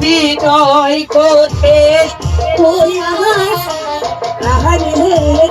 বিনয় করতে